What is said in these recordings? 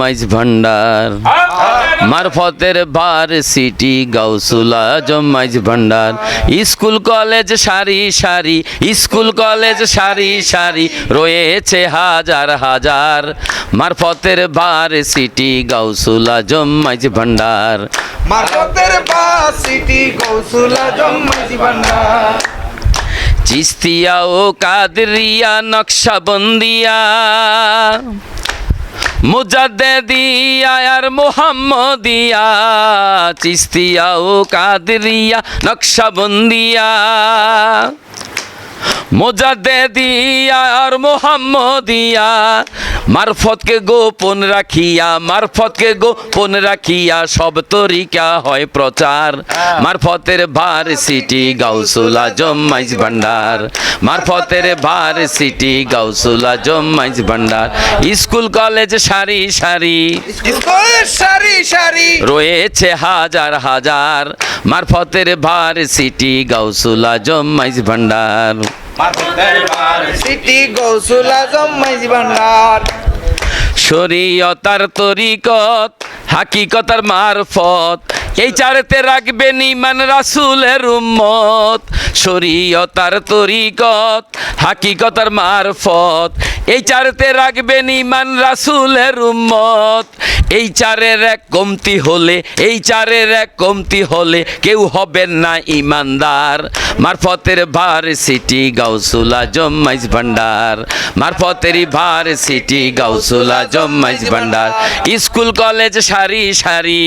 মাইজ ভান্ডার মারফতের বার সিটি গাউসুলা জমাইজ ভান্ডার। স্কুল কলেজ সারি সারি স্কুল কলেজ সারি সারি রয়েছে হাজার হাজার। মারফতের বার সিটি গাউসুলা জমাইজ ভান্ডার। মারফতের বাস সিটি কৌশলা জম্মাজি ভান্ডার। চিস্তিয়া ও কাদরিয়া নকশাবন্দিয়া। মুজাদ্দিয়া আর মোহাম্মদিয়া চিস্তিয়া ও কাদরিয়া নকশাবন্দিয়া। মোজাদ্দিয়া আর মোহাম্মদিয়া মারফতকে গোপন রাখিয়া মারফতকে গোপন রাখিয়া সব তরিকা হয় প্রচার। মারফতের ভার সিটি গাউসুলা জম্মাইজ ভান্ডার। মারফতের ভার সিটি গাউসুলা জম্মাইজ ভান্ডার। স্কুল কলেজ সারি সারি। সারি সারি। রয়েছে হাজার হাজার। মারফতের ভার সিটি গাউসুলা জম্মাইজ ভান্ডার। সিটি কৌশলা ভান্ডার। শরীয়তার তরিকত হাকিকতার মারফত। এই চারেতে রাখবেন ইমান রাসুলের উম্মত। শরীয়তার তরিকত হাকিকতার মারফত। এই চারেতে রাখবেন ইমান রাসুলের উম্মত। এই চারের এক কমতি হলে এই চারের এক কমতি হলে কেউ হবেন না ইমানদার। মারফতের ভার সিটি গাউসুলা জম্মাইজ ভান্ডার। মারফতের ভার সিটি গাউসুলা জম্মাইজ ভান্ডার। স্কুল কলেজ সারি সারি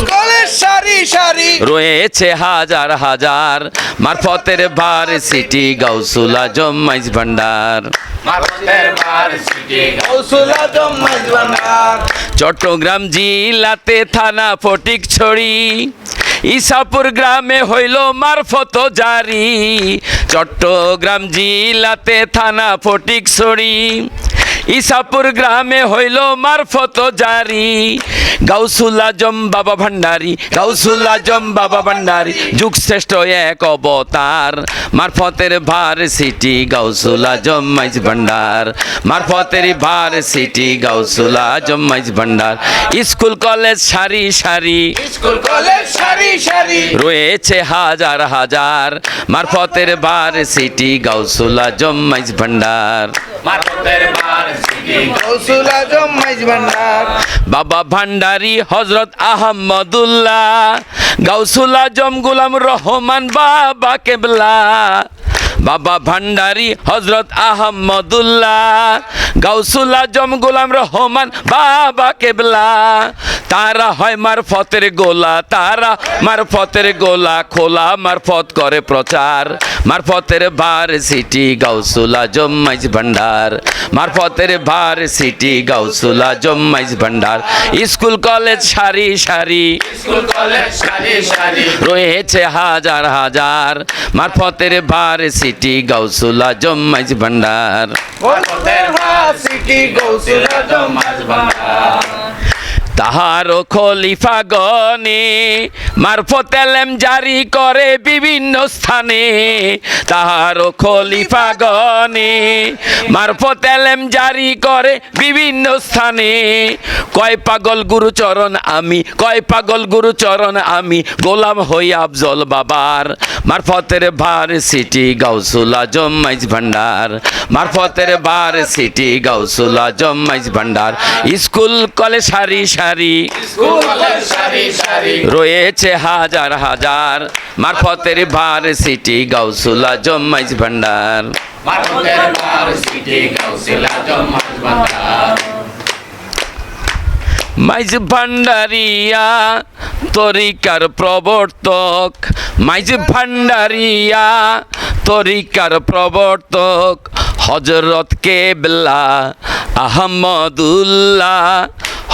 স্কুলের সারি সারি রয়েছে হাজার হাজার। মারফতের ভার সিটি গাউসুলা জম্মাইজ ভান্ডার। মারফতের চট্টগ্রাম জিলাতে থানা ফটিক ছড়ি। ইসাপুর গ্রামে হইল মারফত জারি। চট্টগ্রাম জিলাতে থানা ফটিক ছড়ি। ইসাপুর গ্রামে হইল মারফত জারি। গাউসুল আজম বাবা ভান্ডারি গাউসুল আজম বাবা ভান্ডারি যুগ শ্রেষ্ঠ এক অবতার। মারফতের ভার সিটি গাউসুল আজম মাইজ ভান্ডার। মারফতের ভার সিটি গাউসুল আজম মাইজ ভান্ডার। স্কুল কলেজ সারি সারি। স্কুল কলেজ সারি সারি। রয়েছে হাজার হাজার। মারফতের ভার সিটি গাউসুল আজম মাইজ ভান্ডার। মারফতের বাস সিটি কৌশলা জম্মাজি ভান্ডার। বাবা ভান্ডারি হজরত আহমদুল্লাহ গাউসুল আজম গুলাম রহমান বাবা কেবলা। বাবা ভান্ডারি হজরত আহমদুল্লাহ, গাউসুল আজম গুলাম রহমান বাবা কেবলা। তারা হয় মারফতের গোলা, তারা মারফতের গোলা, খোলা মারফত করে প্রচার। মারফতের ভার সিটি গাউসুলা জম্মাইজ ভান্ডার। মারফতের ভার সিটি গাউসুলা জম্মাইজ ভান্ডার। স্কুল, কলেজ, সারি সারি। রয়েছে হাজার হাজার। মারফতের ভার সিটি সিটি কৌশলা জম্মাজি ভান্ডার। তাহার খলিফা গনে মারফত এলেম জারি করে বিভিন্ন স্থানে। তাহার খলিফা গনে মারফত এলেম জারি করে বিভিন্ন স্থানে। কয় পাগল গুরুচরণ আমি, কয় পাগল গুরুচরণ আমি, গোলাম হই আফজল বাবার। মারফতের ভার সিটি গাউসুলা জম্মাইজ ভান্ডার। মারফতের ভার সিটি গাউসুলা জম্মাইজ ভান্ডার। স্কুল কলেজ সারি সারি সারি। রয়েছে হাজার হাজার মারফতের ভার সিটি গাউসুলা জম্মাজি ভান্ডার। মাইজ ভান্ডারিয়া তরিকার প্রবর্তক। মাইজ ভান্ডারিয়া তরিকার প্রবর্তক। হজরত কেবলা আহমদুল্লাহ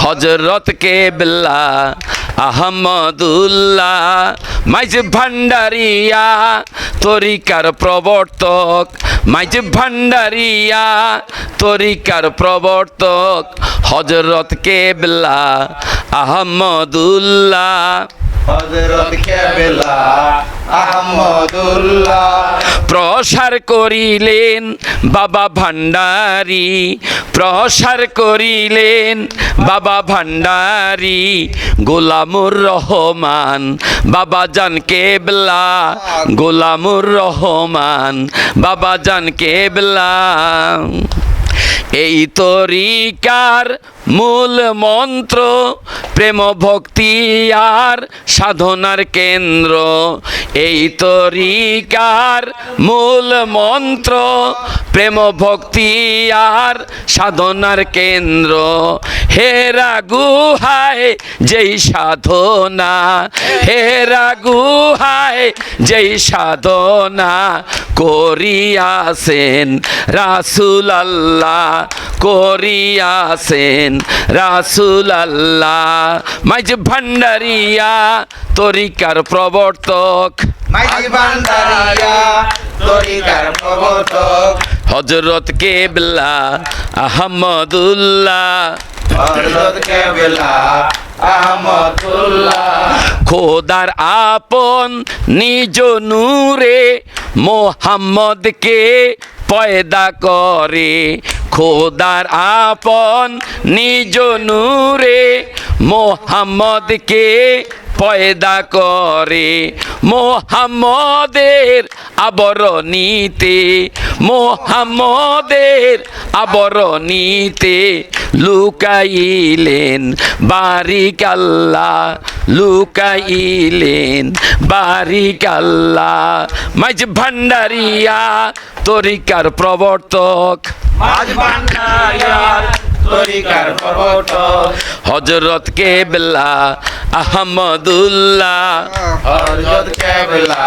হজরত কেবলা আহমদুল্লাহ মাইজ ভান্ডারিয়া তরিকার প্রবর্তক মাইজ ভান্ডারিয়া তরিকার প্রবর্তক হজরত কেবলা আহমদুল্লাহ। হজরত কেবলা প্রসার করিলেন বাবা ভান্ডারি প্রসার করিলেন বাবা ভান্ডারি গোলামুর রহমান, বাবা জান কেবলা। গোলামুর রহমান, বাবা জান কেবলা। এই তরিকার মূল মন্ত্র, প্রেম ভক্তি আর সাধনার কেন্দ্র। এই তরিকার মূল মন্ত্র, প্রেম ভক্তি আর সাধনার কেন্দ্র। হেরা গুহায় যেই সাধনা হেরা গুহায় যেই সাধনা করিয়াছেন রাসুল আল্লাহ করিয়াছেন রাসুল আল্লাহ মাইজ ভান্ডারিয়া তরিকার প্রবর্তক। মাইজি ভান্ডারিয়া তরিকার প্রবর্তক। হজরত কেবলা আহমদুল্লাহ। হজরত কেবলা আহমদুল্লাহ। খোদার আপন নিজ নূরে মোহাম্মদকে পয়দা করে। খোদার আপন নিজ নূরে মোহাম্মদকে পয়দা করে। মোহাম্মদের আবরণীতে মোহাম্মদের আবরণীতে লুকাইলেন বারিক আল্লাহ লুকাইলেন বারিক আল্লাহ মাঝ ভান্ডারিয়া তরিকার প্রবর্তক। মাঝ ভান্ডারিয়া তরিকার প্রবর্তক। হজরত কেবলা আহমদুল্লাহ। হজরত কেবলা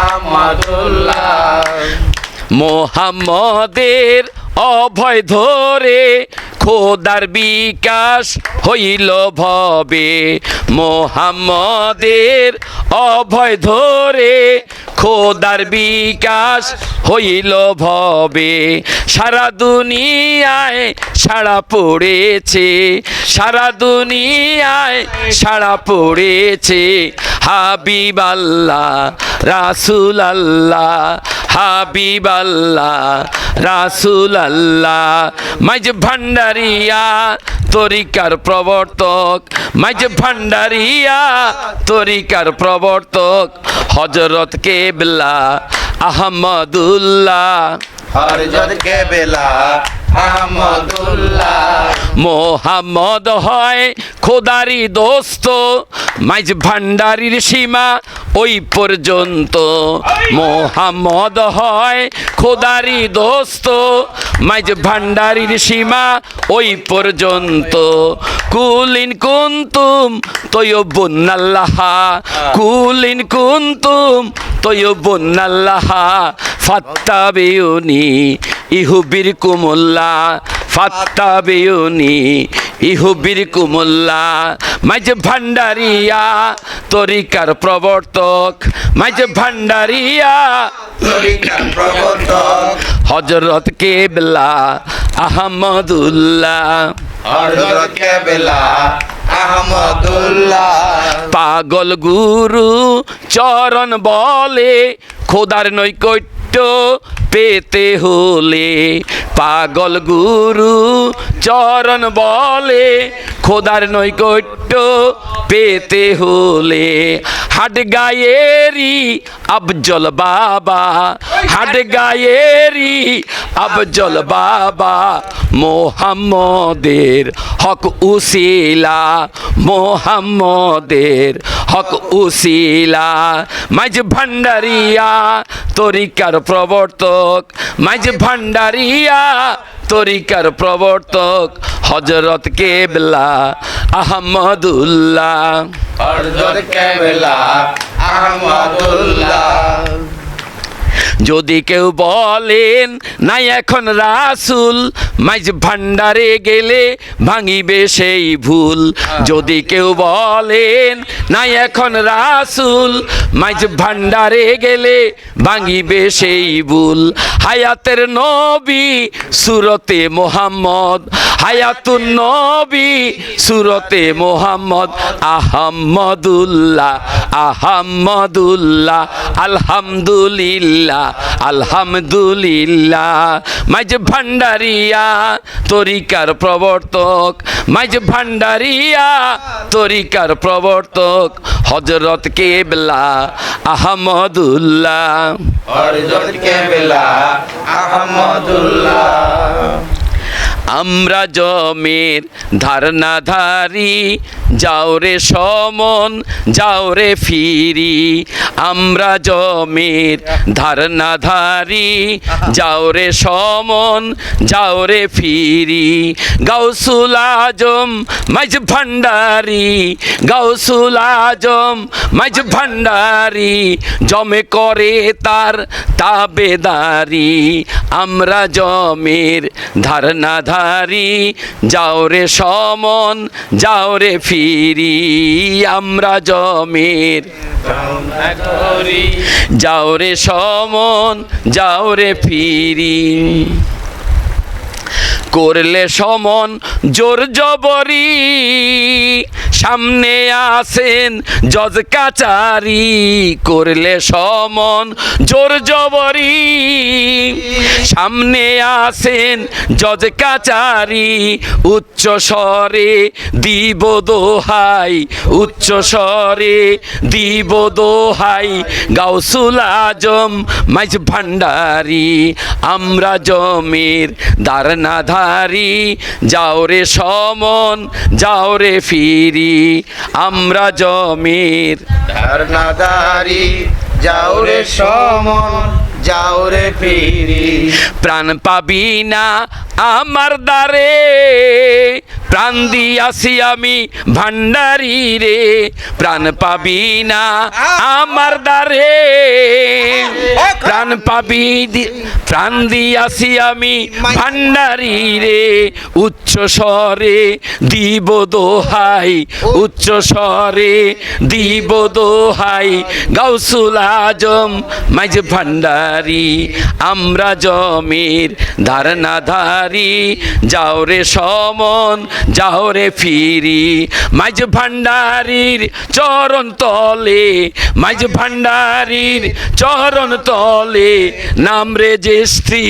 আহমদুল্লাহ। মোহাম্মদের অভয় ধরে খোদার বিকাশ হইল ভবে। মোহাম্মদের অভয় ধরে খোদার বিকাশ হইল ভবে। সারা দুনিয়ায় সাড়া পড়েছে, সারা দুনিয়ায় সাড়া পড়েছে। হাবিব আল্লাহ রাসুল আল্লাহ হাবিব আল্লাহ রাসুল আল্লাহ মাইজ ভান্ডারিয়া তরিকার প্রবর্তক। মাইজ ভান্ডারিয়া তরিকার প্রবর্তক। হজরত কেবলা আহমদুল্লাহ। হজরত কেবলা আহমদুল্লাহ। মোহাম্মদ হয় খোদারি দোস্ত, মাইজ ভান্ডারির সীমা ওই পর্যন্ত। মোহাম্মদ হয় খোদারি দোস্ত, মাইজ ভান্ডারির সীমা ওই পর্যন্ত। কুলিন কুন্তুম তৈবুন্নাল্লাহা কুলিন কুন্তুম তৈবুন্নাল্লাহা ফাত্তাবিউনি ইহুবির কুমুল্লা ফাত্তাবিউনি ইহুবির কুমুল্লা মাঝে ভান্ডারিয়া তরিকার প্রবর্তক। মাঝে ভান্ডারিয়া তরিকার প্রবর্তক। হজরত কেবলা আহমদুল্লাহ। হরজত কেবেলা পাগল গুরু চরণ বলে খোদার নৈকট্য পেতে হলে। পাগল গুরু চরণ বলে, খোদার নৈকট্য পেতে হলে। হাট গায়েরি আবজল বাবা, হাট গায়েরি আবজল বাবা। মোহাম্মদের হক উসিলা, মোহাম্মদের হক উসিলা। মাঝ ভান্ডারিয়া, তরিকার প্রবর্তক মাঝ ভান্ডারিয়া তরিকার প্রবর্তক হজরত কেবলা আহমদুল্লাহ। হজরত কেবলা আহমদুল্লাহ। যদি কেউ বলেন নাই এখন রাসুল মাইজ ভান্ডারে গেলে ভাঙিবে সেই ভুল। যদি কেউ বলেন নাই এখন রাসুল মাইজ ভান্ডারে গেলে ভাঙিবে সেই ভুল। হায়াতের নবী সুরতে মোহাম্মদ হায়াতুন নবী সুরতে মোহাম্মদ আহম্মদুল্লাহ আহম্মদুল্লাহ আলহামদুলিল্লাহ। আলহামদুলিল্লাহ। মাইজ ভান্ডারিয়া, তরিকার প্রবর্তক। মাইজ ভান্ডারিয়া, তরিকার প্রবর্তক। হজরত কেবলা আহমদুল্লাহ। হজরত কেবলা আহমদুল্লাহ। আমরা জমের ধারণাধারী যাও রে সমন, যাও রে ফিরি। আমরা জমের ধারণাধারী যাও রে সমন, যাও রে ফিরি। গাউসুল আজম, মাইজ ভান্ডারি। গাউসুল আজম, মাইজ ভান্ডারি, জমে করে তার তাবেদারি। আমরা জমের ধারণাধারী যাও রে সমন, যাও রে ফিরি, আমরা জমির যাও রে সমন, যাও রে ফিরি। করলে সমন জোর জবরি সামনে আসেন জজ কাচারি, করলে সমন জোর জবরি। সামনে আসেন জজ কাচারি, উচ্চ স্বরে দিব দোহাই, উচ্চ স্বরে দিব দোহাই। গাউসুল আজম, মাইজ ভান্ডারি, আমরা জমির দারনাধারি যাও রে সমন, যাও রে ফিরি আমরা জমির। ধারণাদারি যাও রে সমন যাও রে ফিরি। প্রাণ পাবি না আমার দ্বারে প্রাণ দিয়াছি আমি ভান্ডারি রে, প্রাণ পাবি না আমার দ্বারে। প্রাণ পাবি প্রাণ দিয়াছি আমি ভান্ডারি রে, উচ্চ স্বরে দিব দোহাই, উচ্চ স্বরে দিব দোহাই। গাউসুল আজম, মাইজ ভান্ডারি আমরা জমির ধারণাধারী যাও রে সমন যাও রে ফিরি। মাইজ ভান্ডারির চরণ তলে মাইজ ভান্ডারির চরণ তলে নাম রে যে স্ত্রী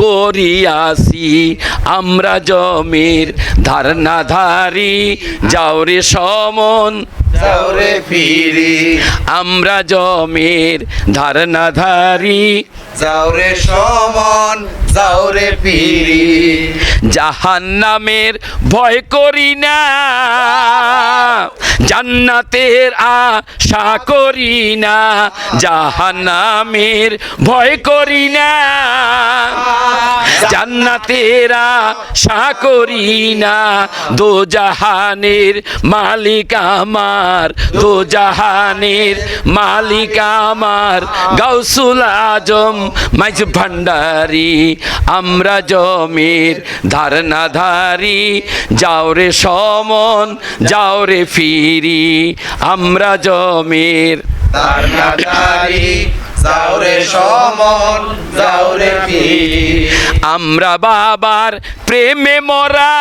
করিয়াছি। আমরা জমির ধারণাধারী যাও রে সমন যাও রে ফিরি। আমরা জমির ধারণাধারী। যাও রে সমন যাও রে ফিরি। জাহান নামের ভয় করি না। জান্নাতের আশা করি না। জাহান নামের ভয় করি না। জান্নাতের আশা করি না। দো জাহানের মালিক আমার দো জাহানের মালিক আমার। গাউসুল আজম, মাইজ ভান্ডারি আমরা জমির ধারণাধারী যাও রে সমন যাও রে ফিরি। আমরা জমির ধারণাদারি আমরা বাবার প্রেমে মরা।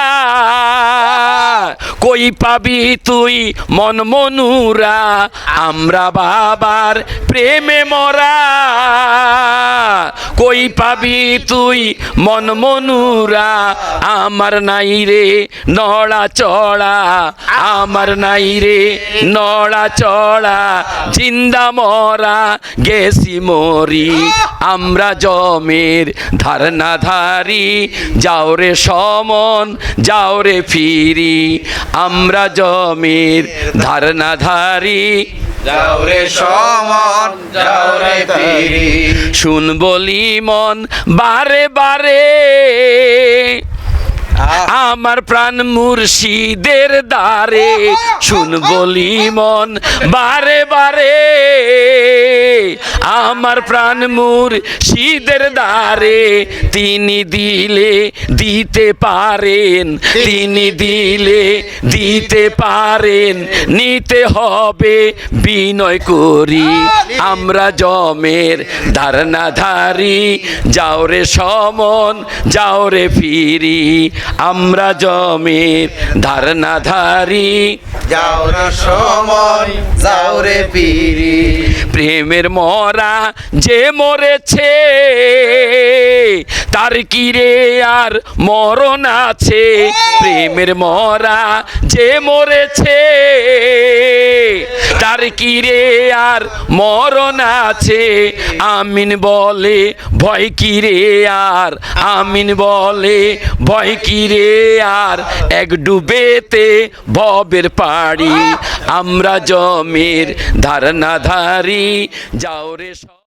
কই পাবি তুই মন মনুরা? আমরা বাবার প্রেমে মরা। কই পাবি তুই মন মনুরা? আমার নাই রে নড়া চড়া। আমার নাই রে নড়া চড়া। জিন্দা মরা গেছি মরি। আমরা জমের ধারণাধারী যাও রে সমন যাও রে ফিরি। আমরা জমের ধারণাধারী শুন বলি মন বারে বারে। আমার প্রাণ মুর্শিদের দ্বারে শুন বলি মন বারে বারে। আমার প্রাণ মুর্শিদের দ্বারে তিনি দিলে দিতে পারেন তিনি দিলে দিতে পারেন নিতে হবে বিনয় করি। আমরা জমের ধারণাধারী যাও রে সমন যাও রে ফিরি। আমরা জমের ধারণাধারী। যাও না সময় যাও রে পিরি প্রেমের মরা যে মরেছে তার কি রে আর মরণ আছে, প্রেমের মরা যে মরেছে, তার কি রে আর মরণ আছে, আমিন বলে ভয় কি রে আর, আমিন বলে ভয় কি রে আর, এক ডুবেতে ভবের পাড়ি, আমরা জমির ধারণাধারী, যাও রে